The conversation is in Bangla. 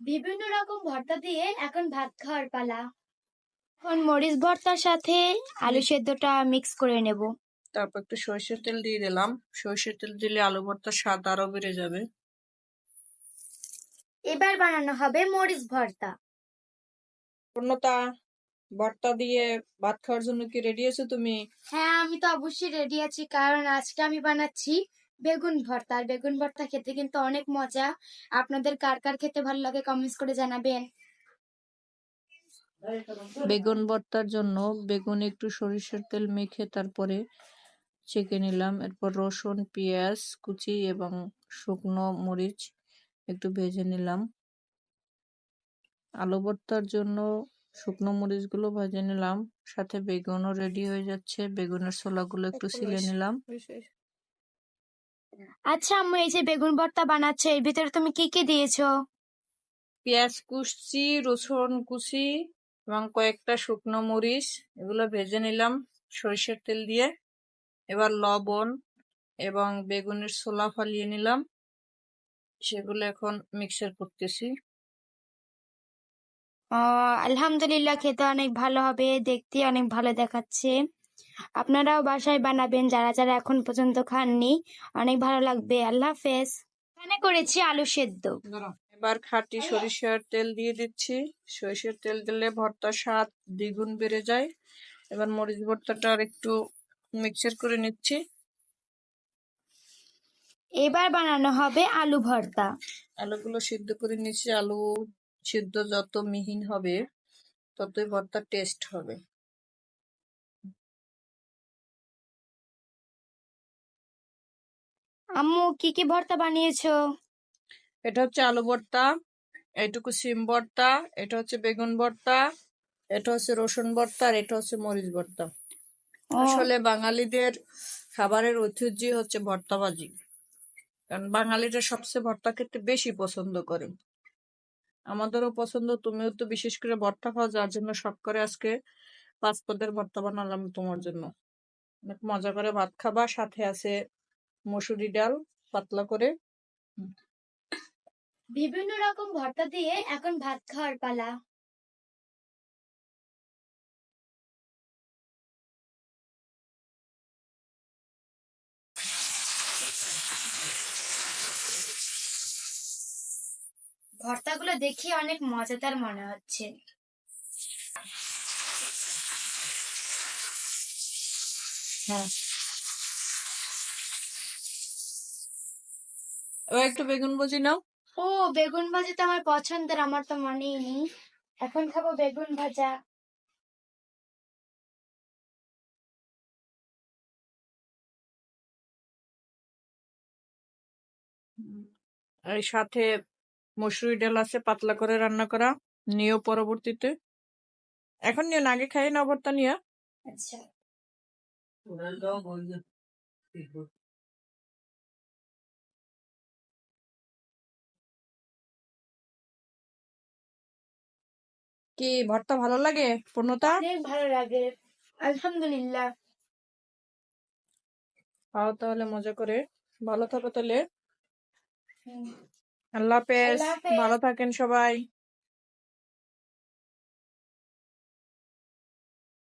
বিভিন্ন রকম ভর্তা দিয়ে এখন ভাত খাওয়ার পালা। এখন মরিচ ভর্তার সাথে আলু সেদ্ধটা মিক্স করে নেব। তারপর একটু সরিষার তেল দিয়ে দিলাম। সরিষার তেল দিলে আলু ভর্তার স্বাদ আরও বেড়ে যাবে। এবার বানানো হবে মরিচ ভর্তা। পূর্ণতা ভর্তা দিয়ে ভাত খাওয়ার জন্য কি রেডি আছো তুমি? হ্যাঁ আমি তো অবশ্যই রেডি আছি কারণ আজকে আমি বানাচ্ছি বেগুন ভর্তা। আর বেগুন ভর্তা খেতে কিন্তু অনেক মজা। আপনাদের কার কার খেতে ভালো লাগে কমেন্টস করে জানাবেন। বেগুন ভর্তার জন্য বেগুন একটু সরিষার তেল মেখে তারপরে ছেঁকে নিলাম। এরপর রসুন পেঁয়াজ কুচি এবং শুকনো মরিচ একটু ভেজে নিলাম। আলু ভর্তার জন্য শুকনো মরিচগুলো ভেজে নিলাম। সাথে বেগুনও রেডি হয়ে যাচ্ছে। বেগুনের ছোলাগুলো একটু ছিলে নিলাম। আচ্ছা আম্মু এই যে বেগুন ভর্তা বানাচ্ছো এর ভিতরে তুমি কি কি দিয়েছ? পেঁয়াজ কুচি রসুন কুচি এবং কয়েকটা শুকনো মরিচ এগুলো ভেজে নিলাম সরিষার তেল দিয়ে। এবার লবণ এবং বেগুনের ছোলা ফালিয়ে নিলাম সেগুলো এখন মিক্সার করতেছি। আলহামদুলিল্লাহ খেতে অনেক ভালো হবে দেখতে অনেক ভালো দেখাচ্ছে। আপনারাও বাসায় বানাবেন যারা যারা এখন পর্যন্ত খাননি। অনেক ভালো লাগবে। আল্লাহ হাফেজ। এখানে করেছি আলু সেদ্ধ। এবার খাঁটি সরিষার তেল দিয়ে দিচ্ছি। সরিষার তেল দিলে ভর্তার স্বাদ দ্বিগুণ বেড়ে যায়। এবার মরিচ ভর্তাটা আর একটু মিক্সার করে নিচ্ছি। এবার বানানো হবে আলু ভর্তা। আলুগুলো সিদ্ধ করে নিচ্ছি। আলু সিদ্ধ যত মিহিন হবে ততই ভর্তার টেস্ট হবে। আম্মু কি কি ভর্তা বানিয়েছো? এটা হচ্ছে আলু ভর্তা এইটুকু সিম ভর্তা এটা হচ্ছে বেগুন ভর্তা এটা হচ্ছে রসুন ভর্তা আর এটা হচ্ছে মরিচ ভর্তা। আসলে বাঙালিদের খাবারের ঐতিহ্যই হচ্ছে ভর্তা ভাজি কারণ বাঙালিরা সবচেয়ে ভর্তা খেতে বেশি পছন্দ করে। আমাদেরও পছন্দ তুমিও তো বিশেষ করে ভর্তা খাও যার জন্য শখ করে আজকে পাঁচ পদের ভর্তা বানালাম তোমার জন্য। অনেক মজা করে ভাত খাবা সাথে আছে মসুরি ডাল পাতলা করে। বিভিন্ন রকম ভর্তা দিয়ে এখন ভাত খাওয়ার পালা। ভর্তাগুলো দেখে অনেক মজাদার মনে হচ্ছে। হ্যাঁ। এবার একটু বেগুন ভাজি নাও। ও বেগুন ভাজা তো আমার পছন্দের আমার তো মনেই নেই। এখন খাব বেগুন ভাজা। আর এই সাথে মসুরি ডাল আছে পাতলা করে রান্না করা। নিও পরবর্তীতে। এখন নিও না আগে খাই না ভর্তা নিয়ে। আচ্ছা। কি ভর্তা ভালো লাগে? পূর্ণতা? অনেক ভালো লাগে। আলহামদুলিল্লাহ। খাও তাহলে মজা করে। ভালো থাকো তাহলে। আল্লাহ হাফেজ। ভালো থাকেন সবাই।